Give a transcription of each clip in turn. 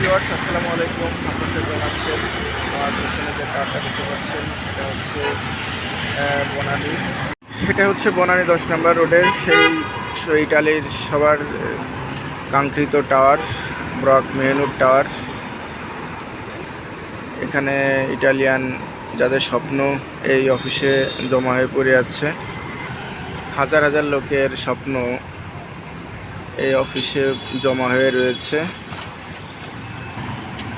Viewers আসসালামু আলাইকুম। আপনাদের জানাচ্ছেন আমার পেছনে যে কারটা দেখতে পাচ্ছেন, এটা হচ্ছে বনানি। এটা হচ্ছে বনানি দশ নম্বর রোডের সেই ইটালির সবার কাঙ্ক্ষিত টাওয়ার, ব্রক মেহনুর টাওয়ার। এখানে ইটালিয়ান যাদের স্বপ্ন এই অফিসে জমা হয়ে পড়ে আছে, হাজার হাজার লোকের স্বপ্ন এই অফিসে জমা হয়ে রয়েছে।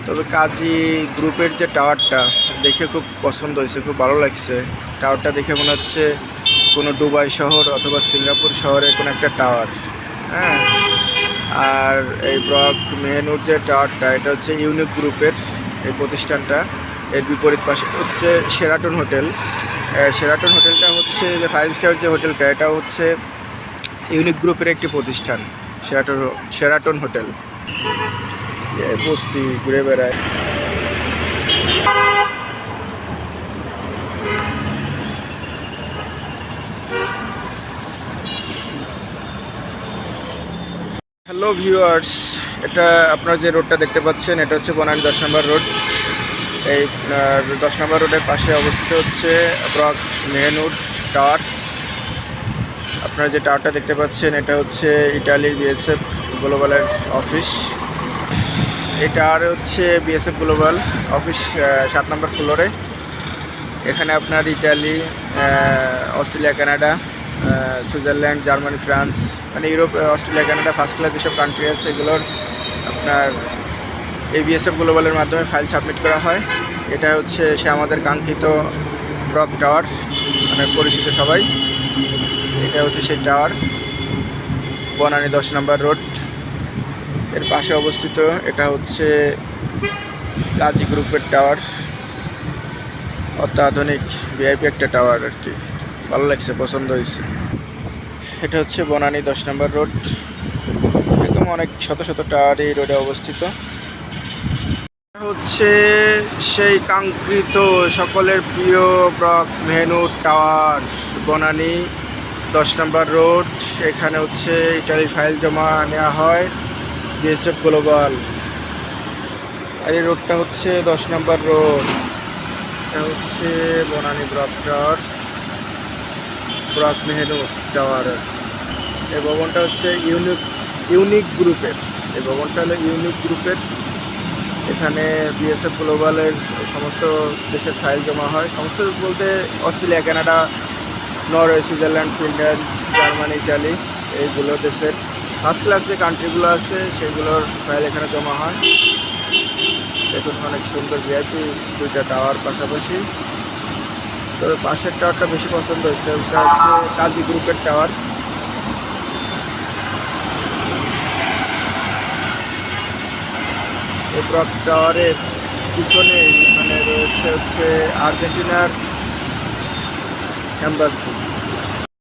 তবে কাজী গ্রুপের যে টাওয়ারটা দেখে খুব পছন্দ হয়েছে, খুব ভালো লাগছে। টাওয়ারটা দেখে মনে হচ্ছে কোনো দুবাই শহর অথবা সিঙ্গাপুর শহরের কোনো একটা টাওয়ার। হ্যাঁ? আর এই ব্রক মেহনুর যে টাওয়ারটা, এটা হচ্ছে ইউনিক গ্রুপের এই প্রতিষ্ঠানটা। এর বিপরীত পাশে হচ্ছে সেরাটন হোটেল। সেরাটন হোটেলটা হচ্ছে যে ফাইভ স্টার যে হোটেলটা, এটা হচ্ছে ইউনিক গ্রুপের একটি প্রতিষ্ঠান সেরাটন সেরাটন হোটেল। বস্তি, ঘুরে বেড়ায়। হ্যালো ভিউয়ার্স এটা আপনারা যে রোডটা দেখতে পাচ্ছেন, এটা হচ্ছে বনানী দশ নম্বর রোড এই দশ নম্বর রোডের পাশে অবস্থিত হচ্ছে ব্রক মেহনুর টাওয়ার। আপনারা যে টাওয়ারটা দেখতে পাচ্ছেন, এটা হচ্ছে ইটালির বিএসএফ গ্লোবালের অফিস। এই টাওয়ার হচ্ছে বিএসএফ গ্লোবাল অফিস সাত নম্বর ফ্লোরে এখানে আপনার Italy Australia, Canada Switzerland, Germany, France মানে Europe Australia, Canada first class যেসব কান্ট্রি আছে এগুলোর আপনার এই বিএসএফ গ্লোবালের মাধ্যমে ফাইল সাবমিট করা হয়। এটা হচ্ছে সে আমাদের কাঙ্ক্ষিত ব্রক টাওয়ার মানে পরিচিত সবাই। এটা হচ্ছে সেই টাওয়ার বনানী দশ নম্বর রোড এর পাশে অবস্থিত এটা হচ্ছে কাজী গ্রুপের টাওয়ার, অত্যাধুনিক ভিআইপি একটা টাওয়ার আর কি। ভালো লাগছে, পছন্দ হয়েছে। এটা হচ্ছে বনানী দশ নম্বর রোড। এরকম অনেক শত শত টাওয়ার এই রোডে অবস্থিত। হচ্ছে সেই কাঙ্ক্ষিত সকলের প্রিয় ব্রক মেহনুর টাওয়ার, বনানী দশ নম্বর রোড। এখানে হচ্ছে ইটালি ফাইল জমা নেওয়া হয়। BSF global. আর এই রোডটা হচ্ছে দশ নম্বর রোড। এটা হচ্ছে বনানী ব্রক টাওয়ার ব্রক মেহনুর টাওয়ার। এই ভবনটা হচ্ছে ইউনিক ইউনিক গ্রুপের। এই ভবনটা হলো ইউনিক গ্রুপের। এখানে বিএসএফ গ্লোবালের সমস্ত দেশের ফাইল জমা হয়। সমস্ত বলতে Australia, Canada, Norway, Switzerland, Finland, Germany, Italy, এইগুলো দেশের ফার্স্ট ক্লাস যে কান্ট্রিগুলো আছে, সেগুলোর ফাইল এখানে জমা হয়। দেখুন, অনেক সুন্দর ভিআইপি দুইটা টাওয়ার পাশাপাশি। তবে পাশের টাওয়ারটা বেশি পছন্দ হয়েছে। ওটা হচ্ছে কাজী গ্রুপের টাওয়ার এই ব্রক টাওয়ারের পিছনে মানে রয়েছে হচ্ছে আর্জেন্টিনার অ্যাম্বাসি